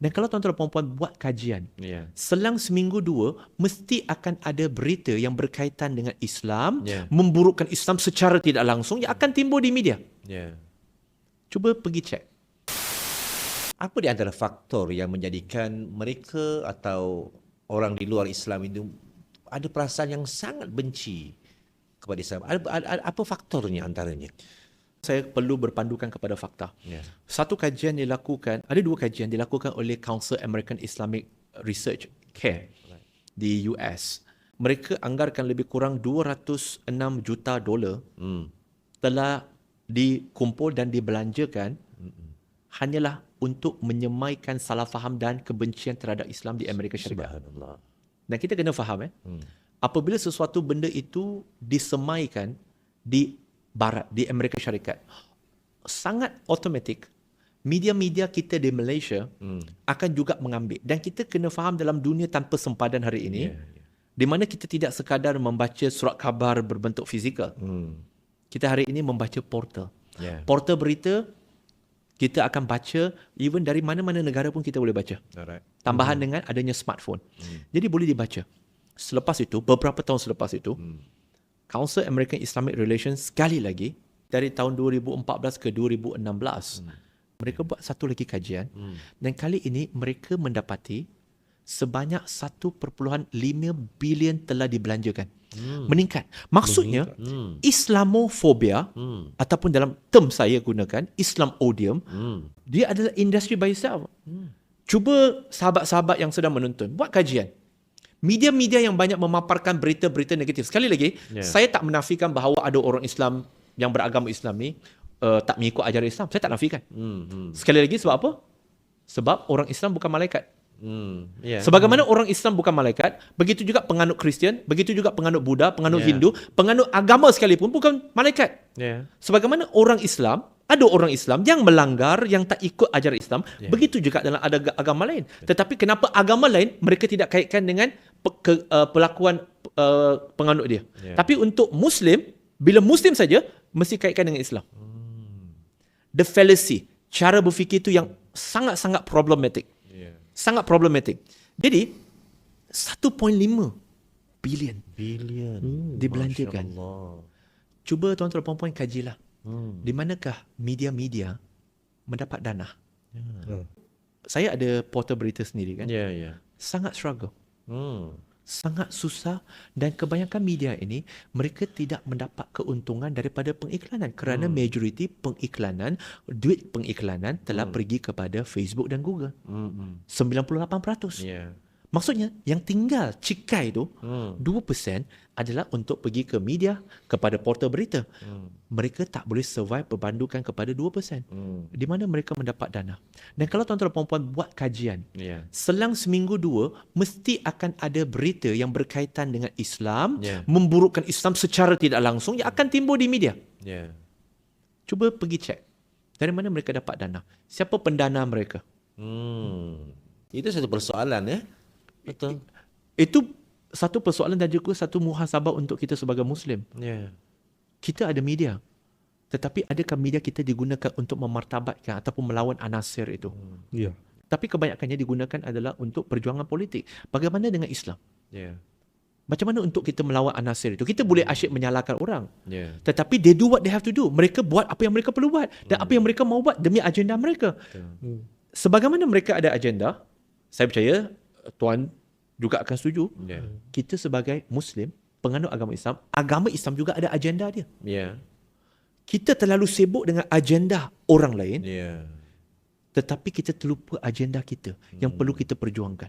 Dan kalau tuan-tuan dan puan-puan buat kajian, Ya. selang seminggu dua, mesti akan ada berita yang berkaitan dengan Islam, Ya. memburukkan Islam secara tidak langsung yang akan timbul di media. Ya. Cuba pergi cek. Apa di antara faktor yang menjadikan mereka atau orang di luar Islam itu ada perasaan yang sangat benci kepada Islam? Ada, ada, apa faktornya antaranya? Saya perlu berpandukan kepada fakta. Ya. Satu kajian dilakukan, ada dua kajian dilakukan oleh Council American Islamic Research CARE di US. Mereka anggarkan lebih kurang 206 juta dolar Hmm. telah dikumpul dan dibelanjakan hanyalah untuk menyemaikan salah faham dan kebencian terhadap Islam di Amerika Syarikat. Dan kita kena faham eh, apabila sesuatu benda itu disemaikan di barat, di Amerika Syarikat, sangat automatik media-media kita di Malaysia akan juga mengambil. Dan kita kena faham dalam dunia tanpa sempadan hari ini, Ya, ya. di mana kita tidak sekadar membaca surat khabar berbentuk fizikal. Hmm. Kita hari ini membaca portal. Ya. Portal berita, kita akan baca even dari mana-mana negara pun kita boleh baca. Alright. Tambahan dengan adanya smartphone. Jadi boleh dibaca. Selepas itu, beberapa tahun selepas itu, Council American Islamic Relations sekali lagi dari tahun 2014 ke 2016 mereka buat satu lagi kajian. Dan kali ini mereka mendapati sebanyak 1.5 bilion telah dibelanjakan. Meningkat. Maksudnya Islamofobia ataupun dalam term saya gunakan Islam odium dia adalah industri by itself. Cuba sahabat-sahabat yang sedang menonton buat kajian. Media-media yang banyak memaparkan berita-berita negatif. Sekali lagi, Ya. saya tak menafikan bahawa ada orang Islam yang beragama Islam ni uh, tak mengikut ajaran Islam. Saya tak nafikan. Hmm. Hmm. Sekali lagi sebab apa? Sebab orang Islam bukan malaikat. Hmm. Ya. Sebagaimana orang Islam bukan malaikat, begitu juga penganut Kristian, begitu juga penganut Buddha, penganut Ya. Hindu, penganut agama sekalipun bukan malaikat. Ya. Sebagaimana orang Islam, ada orang Islam yang melanggar, yang tak ikut ajaran Islam, Ya. begitu juga dalam ada agama lain. Tetapi kenapa agama lain mereka tidak kaitkan dengan pe- ke, uh, pelakuan uh, penganut dia. Ya. Tapi untuk Muslim, bila Muslim saja, mesti kaitkan dengan Islam. The fallacy, cara berfikir itu yang sangat-sangat problematik. Ya. Sangat problematik. Jadi, 1.5 bilion Bilion. dibelanjakan. Masya Allah. Cuba tuan-tuan dan puan-puan kajilah. Hmm. Di manakah media-media mendapat dana? Ya. Saya ada portal berita sendiri kan. Ya, ya. Sangat struggle. Hmm. Sangat susah dan kebanyakan media ini mereka tidak mendapat keuntungan daripada pengiklanan kerana majoriti pengiklanan duit pengiklanan telah pergi kepada Facebook dan Google. Hmm. hmm. 98%. Ya. Maksudnya yang tinggal cikai tu Hmm. 2% adalah untuk pergi ke media kepada portal berita. Hmm. Mereka tak boleh survive berbandukan kepada 2%. Hmm. Di mana mereka mendapat dana. Dan kalau tuan-tuan dan puan-puan buat kajian, Ya. selang seminggu dua mesti akan ada berita yang berkaitan dengan Islam, Ya. memburukkan Islam secara tidak langsung yang akan timbul di media. Ya. Cuba pergi cek. Dari mana mereka dapat dana? Siapa pendana mereka? Hmm. Itu satu persoalan ya. Betul. Itu satu persoalan dan juga satu muhasabah untuk kita sebagai Muslim. Ya. Kita ada media. Tetapi adakah media kita digunakan untuk memartabatkan ataupun melawan anasir itu? Ya. Tapi kebanyakannya digunakan adalah untuk perjuangan politik. Bagaimana dengan Islam? Ya. Macam mana untuk kita melawan anasir itu? Kita boleh asyik menyalahkan orang. Ya. Tetapi they do what they have to do. Mereka buat apa yang mereka perlu buat. Dan apa yang mereka mau buat demi agenda mereka. Betul. Sebagaimana mereka ada agenda, saya percaya Tuan juga akan setuju. Ya. Kita sebagai Muslim, penganut agama Islam, agama Islam juga ada agenda dia. Ya. Kita terlalu sibuk dengan agenda orang lain, Ya. tetapi kita terlupa agenda kita yang perlu kita perjuangkan.